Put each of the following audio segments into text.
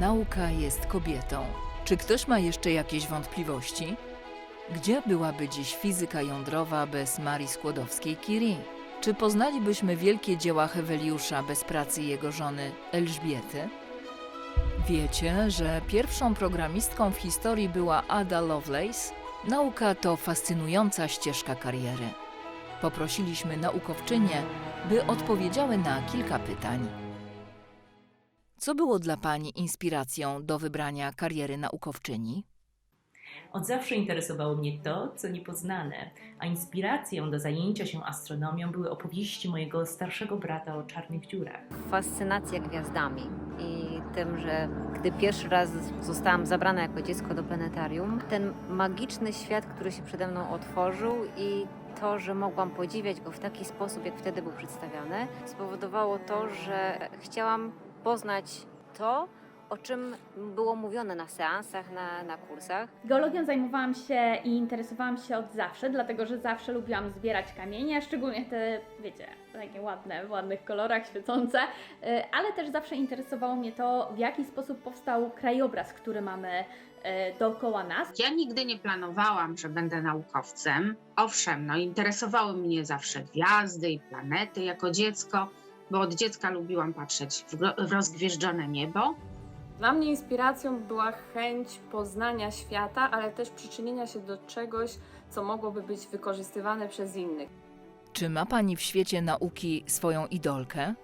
Nauka jest kobietą. Czy ktoś ma jeszcze jakieś wątpliwości? Gdzie byłaby dziś fizyka jądrowa bez Marii Skłodowskiej-Curie? Czy poznalibyśmy wielkie dzieła Heweliusza bez pracy jego żony Elżbiety? Wiecie, że pierwszą programistką w historii była Ada Lovelace? Nauka to fascynująca ścieżka kariery. Poprosiliśmy naukowczynie, by odpowiedziały na kilka pytań. Co było dla Pani inspiracją do wybrania kariery naukowczyni? Od zawsze interesowało mnie to, co niepoznane, a inspiracją do zajęcia się astronomią były opowieści mojego starszego brata o czarnych dziurach. fascynacja gwiazdami i tym, że gdy pierwszy raz zostałam zabrana jako dziecko do planetarium, ten magiczny świat, który się przede mną otworzył i to, że mogłam podziwiać go w taki sposób, jak wtedy był przedstawiany, spowodowało to, że chciałam poznać to, o czym było mówione na seansach, na, na kursach. Geologią zajmowałam się i interesowałam się od zawsze, dlatego że zawsze lubiłam zbierać kamienie, szczególnie te, wiecie, takie ładne, w ładnych kolorach, świecące, y, ale też zawsze interesowało mnie to, w jaki sposób powstał krajobraz, który mamy y, dookoła nas. Ja nigdy nie planowałam, że będę naukowcem. Owszem, no interesowały mnie zawsze gwiazdy i planety jako dziecko, bo od dziecka lubiłam patrzeć w, rozgwieżdżone niebo. Dla mnie inspiracją była chęć poznania świata, ale też przyczynienia się do czegoś, co mogłoby być wykorzystywane przez innych. Czy ma Pani w świecie nauki swoją idolkę?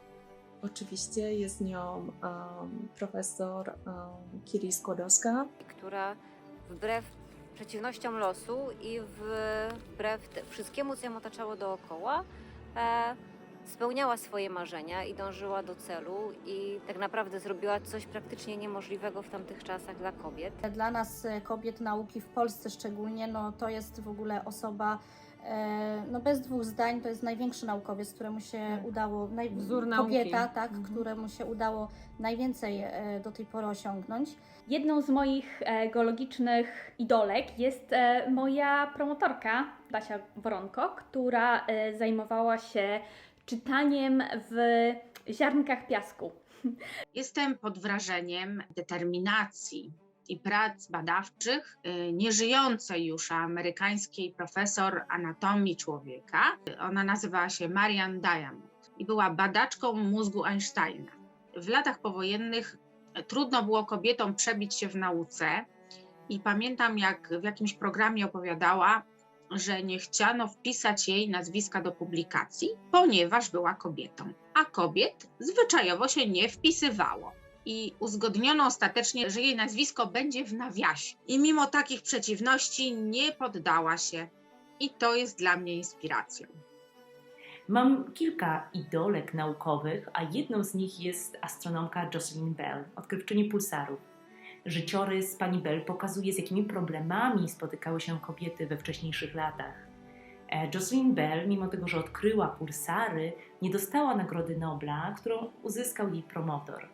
Oczywiście jest nią um, profesor um, Kiri Skłodowska. która wbrew przeciwnościom losu i wbrew wszystkiemu, co ją otaczało dookoła, e, spełniała swoje marzenia i dążyła do celu i tak naprawdę zrobiła coś praktycznie niemożliwego w tamtych czasach dla kobiet. Dla nas e, kobiet nauki w Polsce szczególnie, no to jest w ogóle osoba, e, no bez dwóch zdań, to jest największy naukowiec, któremu się Tak. udało, naj, Wzór nauki. kobieta, tak, Mhm. któremu się udało najwięcej e, do tej pory osiągnąć. Jedną z moich geologicznych idolek jest moja promotorka, Basia Woronko, która zajmowała się czytaniem w ziarnkach piasku. Jestem pod wrażeniem determinacji i prac badawczych y, nieżyjącej już amerykańskiej profesor anatomii człowieka. Ona nazywała się Marian Diamond i była badaczką mózgu Einsteina. W latach powojennych trudno było kobietom przebić się w nauce i pamiętam jak w jakimś programie opowiadała, że nie chciano wpisać jej nazwiska do publikacji, ponieważ była kobietą, a kobiet zwyczajowo się nie wpisywało. I uzgodniono ostatecznie, że jej nazwisko będzie w nawiasie. I mimo takich przeciwności nie poddała się. I to jest dla mnie inspiracją. Mam kilka idolek naukowych, a jedną z nich jest astronomka Jocelyn Bell, odkrywczyni pulsarów. Życiorys pani Bell pokazuje, z jakimi problemami spotykały się kobiety we wcześniejszych latach. E, Jocelyn Bell, mimo tego, że odkryła pulsary, nie dostała Nagrody Nobla, którą uzyskał jej promotor.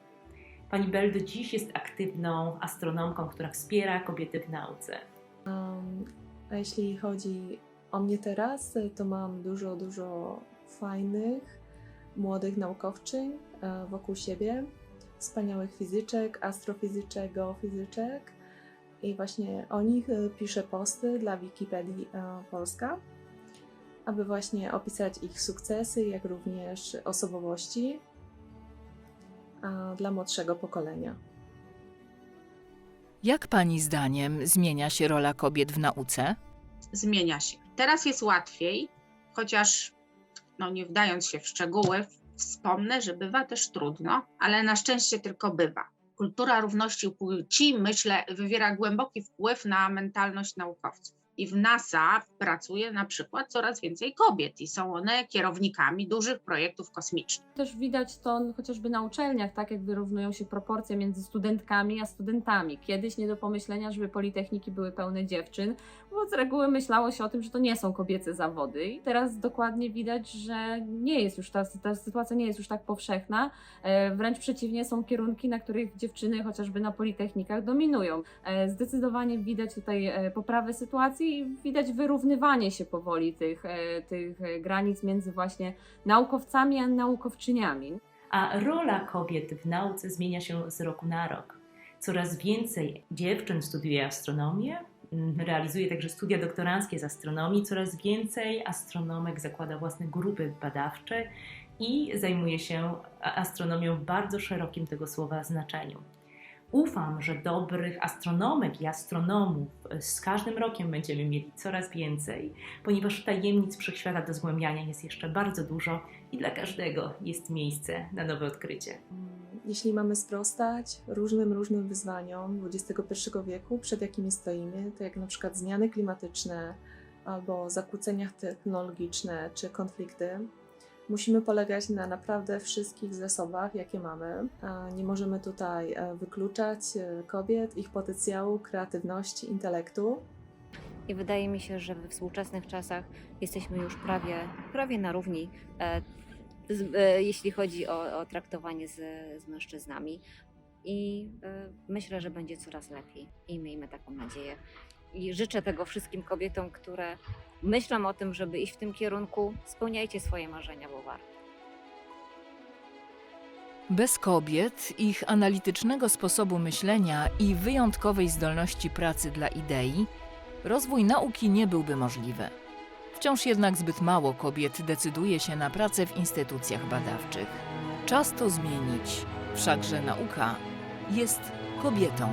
Pani Bell do dziś jest aktywną astronomką, która wspiera kobiety w nauce. Um, a jeśli chodzi o mnie teraz, to mam dużo, dużo fajnych, młodych naukowczyń e, wokół siebie, wspaniałych fizyczek, astrofizyczek, geofizyczek i właśnie o nich e, piszę posty dla Wikipedii e, Polska, aby właśnie opisać ich sukcesy, jak również osobowości dla młodszego pokolenia. Jak Pani zdaniem zmienia się rola kobiet w nauce? Zmienia się. Teraz jest łatwiej, chociaż no nie wdając się w szczegóły, wspomnę, że bywa też trudno, ale na szczęście tylko bywa. Kultura równości płci, myślę, wywiera głęboki wpływ na mentalność naukowców. I w NASA pracuje na przykład coraz więcej kobiet i są one kierownikami dużych projektów kosmicznych. Też widać to chociażby na uczelniach, tak jak wyrównują się proporcje między studentkami a studentami. Kiedyś nie do pomyślenia, żeby politechniki były pełne dziewczyn, bo z reguły myślało się o tym, że to nie są kobiece zawody. I teraz dokładnie widać, że nie jest już ta, ta sytuacja nie jest już tak powszechna. E, Wręcz przeciwnie, są kierunki, na których dziewczyny chociażby na politechnikach dominują. E, Zdecydowanie widać tutaj e, poprawę sytuacji i widać wyrównywanie się powoli tych, e, tych e, granic między właśnie naukowcami a naukowczyniami. a rola kobiet w nauce zmienia się z roku na rok. Coraz więcej dziewczyn studiuje astronomię, mm, realizuje także studia doktoranckie z astronomii. Coraz więcej astronomek zakłada własne grupy badawcze i zajmuje się astronomią w bardzo szerokim tego słowa znaczeniu. Ufam, że dobrych astronomek i astronomów e, z każdym rokiem będziemy mieli coraz więcej, ponieważ tajemnic wszechświata do zgłębiania jest jeszcze bardzo dużo i dla każdego jest miejsce na nowe odkrycie. Mm, Jeśli mamy sprostać różnym, różnym wyzwaniom XXI wieku, przed jakimi stoimy, to jak na przykład zmiany klimatyczne albo zakłócenia technologiczne czy konflikty, musimy polegać na naprawdę wszystkich zasobach, jakie mamy. Nie możemy tutaj e, wykluczać e, kobiet, ich potencjału, kreatywności, intelektu. I wydaje mi się, że we współczesnych czasach jesteśmy już prawie, prawie na równi, e, z, e, jeśli chodzi o, o traktowanie z, z mężczyznami. I e, myślę, że będzie coraz lepiej. I miejmy taką nadzieję. I życzę tego wszystkim kobietom, które myślą o tym, żeby iść w tym kierunku. Spełniajcie swoje marzenia, bo warto. Bez kobiet, ich analitycznego sposobu myślenia i wyjątkowej zdolności pracy dla idei, rozwój nauki nie byłby możliwy. Wciąż jednak zbyt mało kobiet decyduje się na pracę w instytucjach badawczych. Czas to zmienić, wszakże nauka jest kobietą.